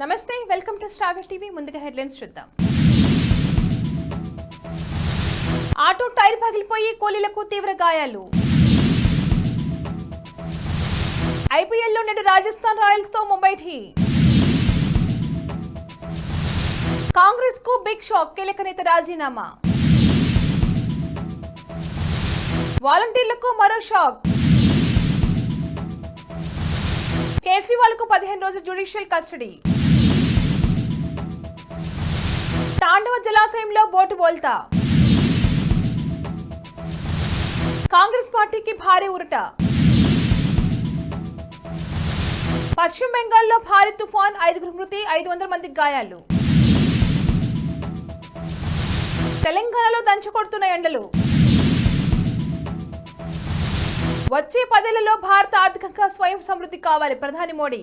నమస్తే welcome to star TV. ముందుగా headlines చూద్దాం. ఆటో టైర్ పగిలిపోయి కూలీలకు తీవ్ర గాయాలు. ఐపీఎల్లో నేడు రాజస్థాన్ రాయల్స్తో ముంబై టీ. కాంగ్రెస్కు బిగ్ షాక్ కీలక నేత రాజీనామా. వాలంటీర్లకు మరో షాక్. కేజ్రీవాల్కు పదిహేను రోజుల జ్యుడిషియల్ కస్టడీ. తాండవ జలాశయంలో బోటు బోల్తా. కాంగ్రెస్ పార్టీకి భారీ ఉరట పశ్చిమ బెంగాల్లో భారీ తుఫాన్ ఐదుగురు మృతి ఐదు వందల మంది గాయాలు. తెలంగాణలో దంచుకొడుతున్న ఎండలు. వచ్చే పదేళ్ళలో భారత ఆర్థికంగా స్వయం సమృద్ధి కావాలి. ప్రధాని మోడీ.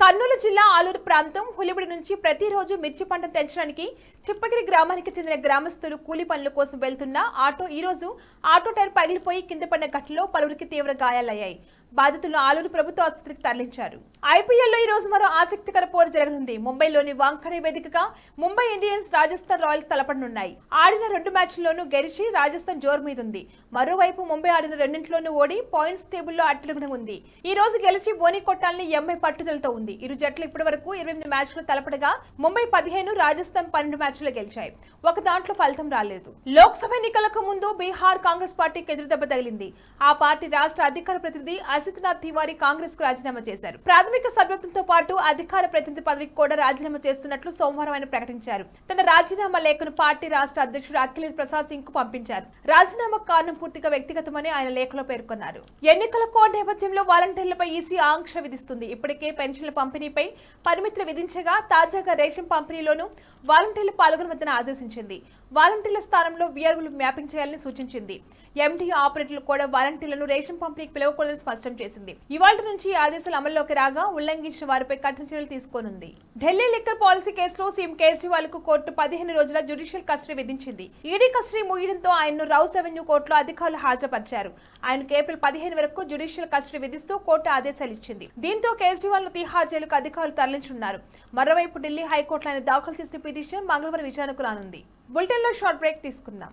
కర్నూలు జిల్లా ఆలూరు ప్రాంతం హులిబడి నుంచి ప్రతిరోజు మిర్చి పంట తెంచడానికి చిప్పగిరి గ్రామానికి చెందిన గ్రామస్తులు కూలి పనుల కోసం వెళ్తున్న ఆటో ఈ రోజు ఆటో టైర్ పగిలిపోయి కింద పడిన ఘటనలో పలువురికి తీవ్ర గాయాలయ్యాయి. బాధితులను ఆలూరు ప్రభుత్వ ఆసుపత్రికి తరలించారు. ఐపీఎల్లో ఈ రోజు మరో ఆసక్తికర పోరు జరగనుంది. ముంబైలోని వాంఖడే వేదికగా ముంబై ఇండియన్స్ రాజస్థాన్ రాయల్స్ తలపడనున్నాయి. ఆడిన రెండు మ్యాచ్ల్లోనూ గెలిచి రాజస్థాన్ జోరు మీద ఉంది మరోవైపు ముంబై ఆడిన రెండింటిలోనూ ఓడి పాయింట్స్ టేబుల్లో అట్టడుగున ఉంది ఈ రోజు గెలిచి బోని కొట్టాలని ఎంఐ పట్టుదలతో ఉంది. ఇరు జట్లు ఇప్పటి వరకు ఇరవై ఎనిమిది మ్యాచ్లు తలపడగా ముంబై పదిహేను రాజస్థాన్ పన్నెండు మ్యాచ్లు గెలిచాయి. ఒక దాంట్లో ఫలితం రాలేదు. లోక్సభ ఎన్నికలకు ముందు బీహార్ కాంగ్రెస్ పార్టీకి ఎదురుదెబ్బ తగిలింది. ఆ పార్టీ రాష్ట్ర అధికార ప్రతినిధి అసిత్నాథ్ తివారీ కాంగ్రెస్కు రాజీనామా చేశారు. ప్రాథమిక సభ్యత్వంతో పాటు అధికార ప్రతినిధి పదవికి కూడా రాజీనామా చేస్తున్నట్లు సోమవారం ఆయన ప్రకటించారు. తన రాజీనామా లేఖను పార్టీ రాష్ట్ర అధ్యక్షుడు అఖిలేష్ ప్రసాద్ సింగ్కు పంపించారు. రాజీనామా కారణం పూర్తిగా వ్యక్తిగతమని ఆయన లేఖలో పేర్కొన్నారు. ఎన్నికల కోడ్ నేపథ్యంలో వాలంటీర్లపై ఈసీ ఆంక్ష విధిస్తుంది. ఇప్పటికే పెన్షన్ల పంపిణీపై పరిమితులు విధించగా తాజాగా రేషన్ పంపిణీలోనూ వాలంటీర్లు పాల్గొనవద్దని ఆదేశించింది. వాలంటీర్ల స్థానంలో వీఆర్ఓలు మ్యాపింగ్ చేయాలని సూచించింది. ఎండియూ ఆపరేటర్లు కూడా వాలంటీర్లను రేషన్ పంపిణీకి పిలవకూడదని స్పష్టం చేసింది. ఇవాళ నుంచి ఈ ఆదేశాలు అమల్లోకి రాగా ఉల్లంఘించిన వారిపై కఠిన చర్యలు తీసుకోనుంది. ఢిల్లీ లిక్కర్ పాలసీ కేసులో సీఎం కేజ్రీవాల్కు కోర్టు పదిహేను రోజుల జ్యుడిషియల్ కస్టడీ విధించింది. ఈడీ కస్టడీ ముగియడంతో ఆయన్ను రౌస్ అవెన్యూ కోర్టులో అధికారులు హాజరుపరిచారు. ఆయనకు ఏప్రిల్ పదిహేను వరకు జ్యుడిషియల్ కస్టడీ విధిస్తూ కోర్టు ఆదేశాలు ఇచ్చింది. దీంతో కేజ్రీవాల్ను తిహార్ జైలుకు అధికారులు తరలించున్నారు మరోవైపు ఢిల్లీ హైకోర్టులో ఆయన దాఖలు చేసిన పిటిషన్ మంగళవారం విచారణకు రానుంది. బులెటిన్లో షార్ట్ బ్రేక్ తీసుకుందాం.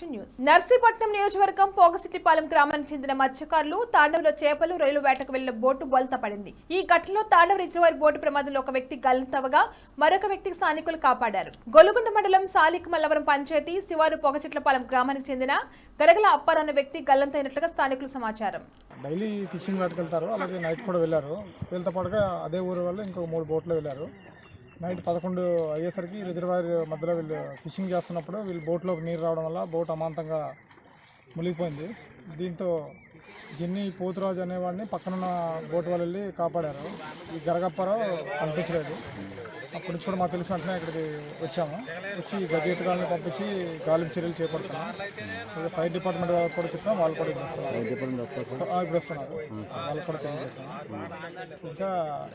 To news. నర్సీపట్నం నియోజకవర్గం పోగసిట్టిపాలెం గ్రామానికి చెందిన మత్స్యకారులు తాండవలో చేపలు రొయ్యలు వేటకు వెళ్ళిన బోటు బోల్తా పడింది. ఈ ఘటనలో తాండవ రిజర్వాయర్ బోటు ప్రమాదంలో ఒక వ్యక్తి గల్లంతవగా మరొక వ్యక్తికి స్థానికులు కాపాడారు. గొలుగుండ మండలం సాలిక్ మల్లవరం పంచాయతీ శివారు పొగచెట్లపాలెం గ్రామానికి చెందిన గరగల అప్పారు అనే వ్యక్తి గల్లంతైనట్లుగా స్థానికుల సమాచారం. డైలీ ఫిషింగ్ వేటకి అలాగే నైట్ కూడా వెళ్ళారు. వీళ్ళతో పాటుగా అదే ఊరు వాళ్ళు ఇంకో మూడు బోట్లు వెళ్ళారు. నైట్ పదకొండు అయ్యేసరికి రిజర్వాయర్ మధ్యలో వీళ్ళు ఫిషింగ్ చేస్తున్నప్పుడు వీళ్ళు బోట్లోకి నీరు రావడం వల్ల బోట్ అమాంతంగా మునిగిపోయింది. దీంతో జిన్ని పోతురాజు అనేవాడిని పక్కనున్న బోట్ వాళ్ళు వెళ్ళి కాపాడారు. ఈ గరగప్పారావు కనిపించలేదు. అప్పటి నుంచి కూడా మాకు తెలిసిన వెంటనే ఇక్కడికి వచ్చాము. వచ్చి గజెట్టుగాలను పంపించి గాలింపు చర్యలు చేపడుతున్నాం. ఫైర్ డిపార్ట్మెంట్ కూడా చెప్పాం వాళ్ళు కూడా ఇప్పుడు వస్తున్నారు. వాళ్ళు కూడా ఇంకా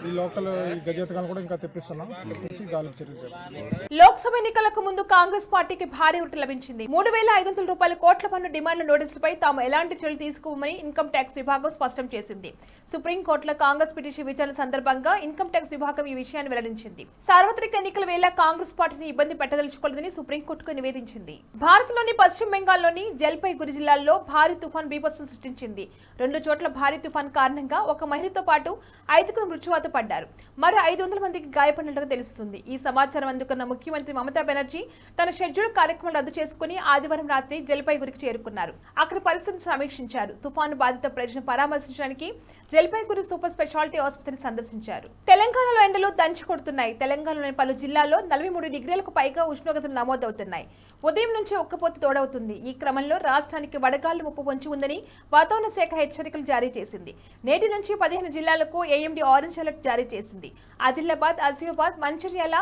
ఈ లోకల్ ఈ గజెట్టుగాలను కూడా ఇంకా తెప్పిస్తున్నాం. తెప్పించి గాలింపు చర్యలు చేపడుతున్నాం. లోక్సభ ఎన్నికలకు ముందు కాంగ్రెస్ పార్టీకి భారీ ఊరట లభించింది. మూడు వేల ఐదు వందల రూపాయల కోట్ల పన్ను డిమాండ్ల నోటీసులపై తాము ఎలాంటి చర్యలు తీసుకోమని ఇన్కమ్ ట్యాక్స్ విభాగం స్పష్టం చేసింది. సుప్రీంకోర్టులో కాంగ్రెస్ పిటిషన్ విచారణ సందర్భంగా ఇన్కమ్ ట్యాక్స్ విభాగం ఈ విషయాన్ని వెల్లడించింది. సార్వత్రిక ఎన్నికల వేళ కాంగ్రెస్ పార్టీని ఇబ్బంది పెట్టదలుచుకోలేదని సుప్రీంకోర్టుకు నివేదించింది. భారత్లోని పశ్చిమ బెంగాల్లోని జల్పైగురి జిల్లాల్లో భారీ తుఫాన్ బీభత్సం సృష్టించింది. రెండు చోట్ల భారీ తుఫాన్ కారణంగా ఒక మహిళతో పాటు ఐదుగురు మృత్యువాత పడ్డారు. మరో ఐదు వందల మందికి గాయపడినట్లుగా తెలుస్తుంది. ఈ సమాచారం అందుకున్న ముఖ్యమంత్రి మమతా బెనర్జీ తన షెడ్యూల్ కార్యక్రమం రద్దు చేసుకుని ఆదివారం రాత్రి జల్పైగురికి చేరుకున్నారు. అక్కడ పరిస్థితిని సమీక్షించారు. తుఫాను బాధిత ప్రజలను పరామర్శించడానికి జల్పైగురి సూపర్ స్పెషాలిటీ ఆసుపత్రిని సందర్శించారు. తెలంగాణలో ఎండలు దంచి కొడుతున్నాయి. తెలంగాణలోని పలు జిల్లాల్లో నలభై మూడు డిగ్రీలకు పైగా ఉష్ణోగ్రతలు నమోదవుతున్నాయి. ఉదయం నుంచి ఒక్కపోత తోడవుతుంది. ఈ క్రమంలో రాష్ట్రానికి వడగాళ్ళు ముప్పు పొంచి ఉందని వాతావరణ శాఖ హెచ్చరికలు జారీ చేసింది. నేటి నుంచి పదిహేను జిల్లాలకు ఏఎండీ ఆరెంజ్ అలర్ట్ జారీ చేసింది. ఆదిలాబాద్ ఆసిఫాబాద్ మంచిర్యాల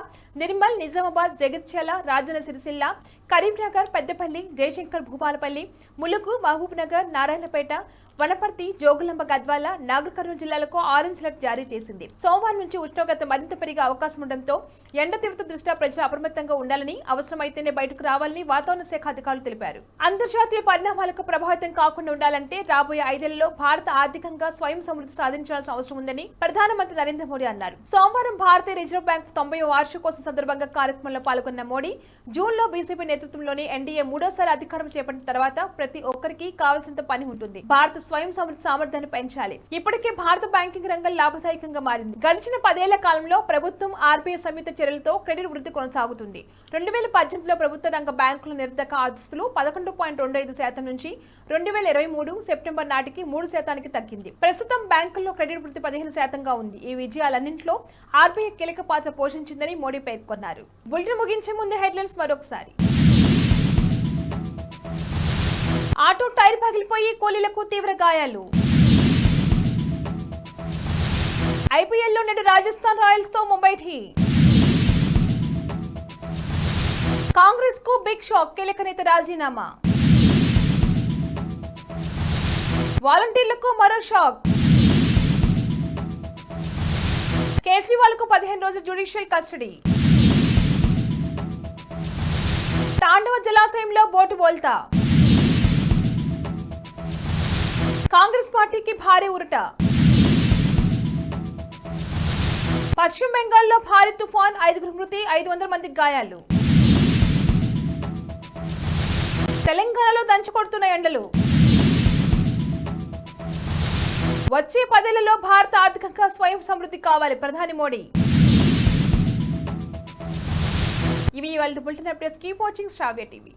నిర్మల్ నిజామాబాద్ జగిత్యాల రాజన్న సిరిసిల్ల కరీంనగర్ పెద్దపల్లి జయశంకర్ భూపాలపల్లి ములుగు మహబూబ్ నగర్ నారాయణపేట వనపర్తి జోగులాంబ గద్వాల నాగర్ కర్నూలు జిల్లాలకు ఆరెంజ్ అలర్ట్ జారీ చేసింది. సోమవారం నుంచి ఉష్ణోగ్రత మరింత పెరిగే అవకాశం ఉండడంతో ఎండ తీవ్రత దృష్ట్యా ప్రజలు అప్రమత్తంగా ఉండాలని అవసరమైతేనే బయటకు రావాలని వాతావరణ శాఖ అధికారులు తెలిపారు. అంతర్జాతీయ పరిణామాలకు ప్రభావితం కాకుండా ఉండాలంటే రాబోయే ఐదేళ్ళలో భారత ఆర్థికంగా స్వయం సమృద్ధి సాధించాల్సిన అవసరం ఉందని ప్రధానమంత్రి నరేంద్ర మోడీ అన్నారు. సోమవారం భారతీయ రిజర్వ్ బ్యాంక్ తొంభై వార్షికోత్సవ సందర్భంగా కార్యక్రమంలో పాల్గొన్న మోడీ జూన్లో బీజేపీ నేతృత్వంలోని ఎన్డీఏ మూడోసారి అధికారం చేపట్టిన తర్వాత ప్రతి ఒక్కరికి కావాల్సినంత పని ఉంటుంది. భారత స్వయం సమృద్ధి సామర్థ్యాన్ని పెంచాలి. ఇప్పటికే భారత బ్యాంకింగ్ రంగం లాభదాయకంగా మారింది. గడిచిన పదేళ్ళ కాలంలో ప్రభుత్వం ఆర్బీఐ సంయుక్త చర్యలతో క్రెడిట్ వృద్ధి కొనసాగుతుంది. రెండు వేల పద్దెనిమిదిలో ప్రభుత్వ రంగ బ్యాంకుల నిర్ధక ఆస్తులు పదకొండు పాయింట్ రెండు ఐదు శాతం నుంచి రెండు వేల ఇరవై మూడు సెప్టెంబర్ నాటికి మూడు శాతానికి తగ్గింది. ప్రస్తుతం బ్యాంకుల్లో క్రెడిట్ వృద్ధి పదిహేను శాతంగా ఉంది. ఈ విజయాలన్నింటిలో ఆర్బీఐ కీలక పాత్ర పోషించిందని మోడీ పేర్కొన్నారు. బులెటిన్ ముగించే ముందు హెడ్లైన్స్ మరొకసారి. ఆటో టైర్ పగిలిపోయి కూలీలకు తీవ్ర గాయాలు. ఐపీఎల్లో నేడు రాజస్థాన్ రాయల్స్తో ముంబై ఢీ కాంగ్రెస్కు బిగ్ షాక్ కీలక నేత రాజీనామా. వాలంటీర్లకు మరో షాక్. కేజ్రీవాల్కు పదిహేను రోజుల జ్యుడిషియల్ కస్టడీ. తాండవ జలాశయంలో బోటు బోల్తా. కాంగ్రెస్ పార్టీకి భారీ ఉరట పశ్చిమ బెంగాల్లో భారీ తుఫాన్ ఐదుగురు మృతి ఐదు వందల మందికి గాయాలు. తెలంగాణలో దంచుకొడుతున్న ఎండలు. వచ్చే పదేళ్ళలో భారత ఆర్థికంగా స్వయం సమృద్ధి కావాలి ప్రధాని మోడీ. ఇవి వాళ్ళ bulletin updates keep watching Shravya TV.